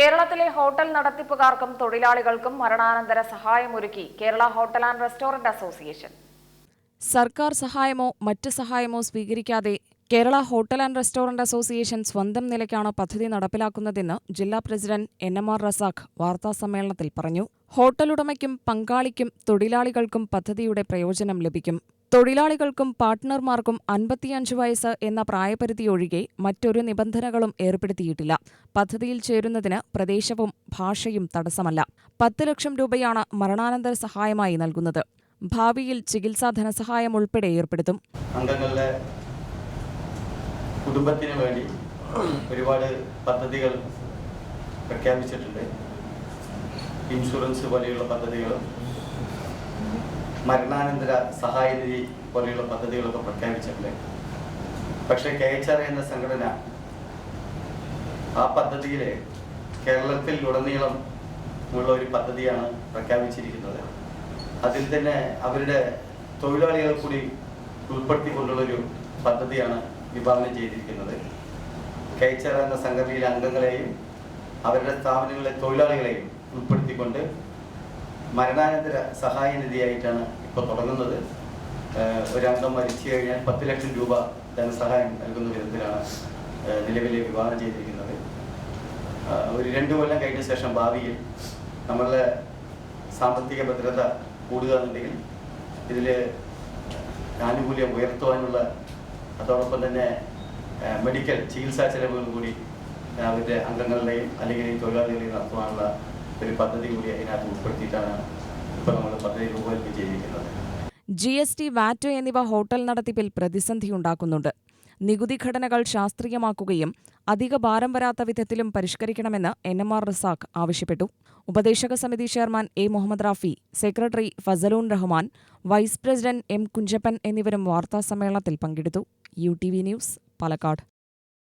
കേരളത്തിലെ ഹോട്ടൽ നടത്തിപ്പുകാർക്കും തൊഴിലാളികൾക്കും മരണാനന്തര സഹായമൊരുക്കി Kerala hotel and restaurant association. സർക്കാർ സഹായമോ മറ്റ് സഹായമോ സ്വീകരിക്കാതെ Kerala hotel and restaurant association സ്വന്തം നിലയ്ക്കാണ് പദ്ധതി നടപ്പിലാക്കുന്നതെന്ന് ജില്ലാ president N M R Razak വാർത്താസമ്മേളനത്തിൽ പറഞ്ഞു. ഹോട്ടലുടമയ്ക്കും പങ്കാളിക്കും തൊഴിലാളികൾക്കും പദ്ധതിയുടെ പ്രയോജനം ലഭിക്കും. തൊഴിലാളികൾക്കും പാർട്ട്ണർമാർക്കും അൻപത്തിയഞ്ച് വയസ്സ് എന്ന പ്രായപരിധി ഒഴികെ മറ്റൊരു നിബന്ധനകളും ഏർപ്പെടുത്തിയിട്ടില്ല. പദ്ധതിയിൽ ചേരുന്നതിന് പ്രദേശവും ഭാഷയും തടസ്സമല്ല. പത്ത് ലക്ഷം രൂപയാണ് മരണാനന്തര സഹായമായി നൽകുന്നത്. ഭാവിയിൽ ചികിത്സാ ധനസഹായം ഉൾപ്പെടെ ഏർപ്പെടുത്തും. അംഗങ്ങളുടെ കുടുംബത്തിന് വേണ്ടി ഒരുപാട് പദ്ധതികൾ പ്രഖ്യാപിച്ചിട്ടുണ്ട്. ഇൻഷുറൻസ് പോലെയുള്ള പദ്ധതികളും മരണാനന്തര സഹായനിധി പോലെയുള്ള പദ്ധതികളൊക്കെ പ്രഖ്യാപിച്ചിട്ടുണ്ട്. പക്ഷേ കെ എച്ച് ആർ എന്ന സംഘടന ആ പദ്ധതിയിൽ കേരളത്തിൽ ഉടനീളം ഉള്ള ഒരു പദ്ധതിയാണ് പ്രഖ്യാപിച്ചിരിക്കുന്നത്. അതിൽ തന്നെ അവരുടെ തൊഴിലാളികളെ കൂടി ഉൾപ്പെടുത്തിക്കൊണ്ടുള്ളൊരു പദ്ധതിയാണ് വിഭാവനം ചെയ്തിരിക്കുന്നത്. കെ എച്ച് ആർ എന്ന സംഘടനയിലെ അംഗങ്ങളെയും അവരുടെ സ്ഥാപനങ്ങളിലെ തൊഴിലാളികളെയും ഉൾപ്പെടുത്തിക്കൊണ്ട് മരണാനന്തര സഹായ നിധിയായിട്ടാണ് ഇപ്പോൾ തുടങ്ങുന്നത്. ഒരംഗം മരിച്ചു കഴിഞ്ഞാൽ പത്ത് ലക്ഷം രൂപ ധനസഹായം നൽകുന്ന വിധത്തിലാണ് നിലവിലെ വിവാഹം ചെയ്തിരിക്കുന്നത്. ഒരു രണ്ട് കൊല്ലം കഴിഞ്ഞ ശേഷം ഭാവിയിൽ നമ്മളുടെ സാമ്പത്തിക ഭദ്രത കൂടുക എന്നുണ്ടെങ്കിൽ ഇതിൽ ആനുകൂല്യം ഉയർത്തുവാനുള്ള അതോടൊപ്പം തന്നെ മെഡിക്കൽ ചികിത്സാ ചെലവുകൾ കൂടി അവരുടെ അംഗങ്ങളുടെയും അല്ലെങ്കിൽ തൊഴിലാളികളെയും നടത്തുവാനുള്ള ഒരു പദ്ധതി കൂടി അതിനകത്ത് ഉൾപ്പെടുത്തിയിട്ടാണ് ജി എസ് ടി വാറ്റ് എന്നിവ ഹോട്ടൽ നടത്തിപ്പിൽ പ്രതിസന്ധിയുണ്ടാക്കുന്നുണ്ട് നികുതി ഘടനകൾ ശാസ്ത്രീയമാക്കുകയും അധിക ഭാരം വരാത്ത വിധത്തിലും പരിഷ്കരിക്കണമെന്ന് എൻ എം ആർ റസാഖ് ആവശ്യപ്പെട്ടു. ഉപദേശക സമിതി chairman A Muhammad Rafi secretary Fazalun Rahman vice president M Kunchappan എന്നിവരും വാർത്താസമ്മേളനത്തിൽ പങ്കെടുത്തു. U T V news Palakkad.